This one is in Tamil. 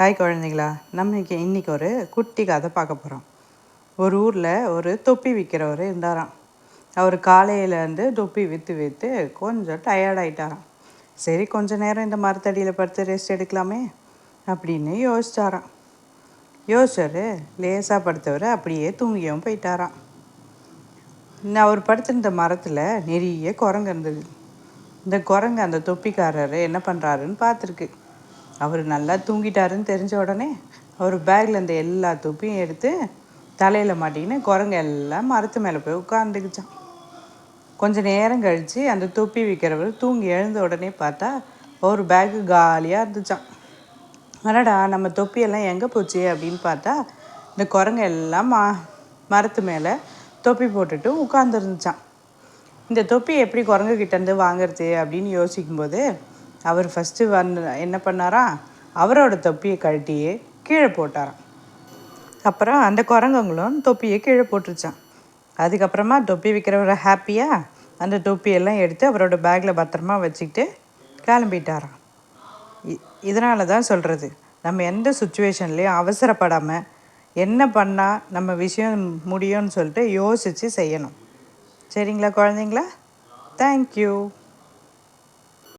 ஹாய் குழந்தைங்களா நம்ம இன்னைக்கு இன்றைக்கி ஒரு குட்டி கதை பார்க்க போகிறோம் ஒரு ஊரில் ஒரு தொப்பி விற்கிறவர் இருந்தாராம். அவர் காலையிலேருந்து தொப்பி விற்று விற்று கொஞ்சம் டயர்டாயிட்டாராம் சரி கொஞ்சம் நேரம் இந்த மரத்தடியில் படுத்து ரெஸ்ட் எடுக்கலாமே அப்படின்னு யோசிச்சாராம். யோசிச்சார் லேசாக படுத்தவர் அப்படியே தூங்கியும் போயிட்டாராம். அவர் படுத்திருந்த மரத்தில் நிறைய குரங்கு இருந்தது. இந்த குரங்கு அந்த தொப்பிக்காரர் என்ன பண்ணுறாருன்னு பார்த்துருக்கு. அவர் நல்லா தூங்கிட்டாருன்னு தெரிஞ்ச உடனே அவர் பேக்கில் இருந்த எல்லா தொப்பியும் எடுத்து தலையில் மாட்டிக்கின்னு குரங்கு எல்லாம் மரத்து மேலே போய் உட்காந்துக்குச்சான் கொஞ்ச நேரம் கழித்து அந்த தொப்பி விற்கிறவர் தூங்கி எழுந்த உடனே பார்த்தா ஒரு பேக்கு காலியாக இருந்துச்சான் அடடா நம்ம தொப்பியெல்லாம் எங்கே போச்சு அப்படின்னு பார்த்தா இந்த குரங்கு எல்லாம் மா மரத்து மேலே தொப்பி போட்டுட்டு உட்காந்துருந்துச்சான் இந்த தொப்பி எப்படி குரங்கு கிட்டேருந்து வாங்குறது அப்படின்னு யோசிக்கும்போது அவர் ஃபஸ்ட்டு வந் என்ன பண்ணாரா? அவரோட தொப்பியை கழட்டியே கீழே போட்டாராம். அப்புறம் அந்த குரங்குங்களும் தொப்பியை கீழே போட்டுருச்சான் அதுக்கப்புறமா தொப்பி விற்கிறவரை ஹாப்பியாக அந்த தொப்பியெல்லாம் எடுத்து அவரோட பேக்கில் பத்திரமா வச்சுக்கிட்டு கிளம்பிட்டாராம். இ- இதனால தான் சொல்கிறது நம்ம எந்த சுச்சுவேஷன்லேயும் அவசரப்படாமல் என்ன பண்ணால் நம்ம விஷயம் முடியும்னு சொல்லிட்டு யோசித்து செய்யணும். சரிங்களா குழந்தைங்களா? தேங்க்யூ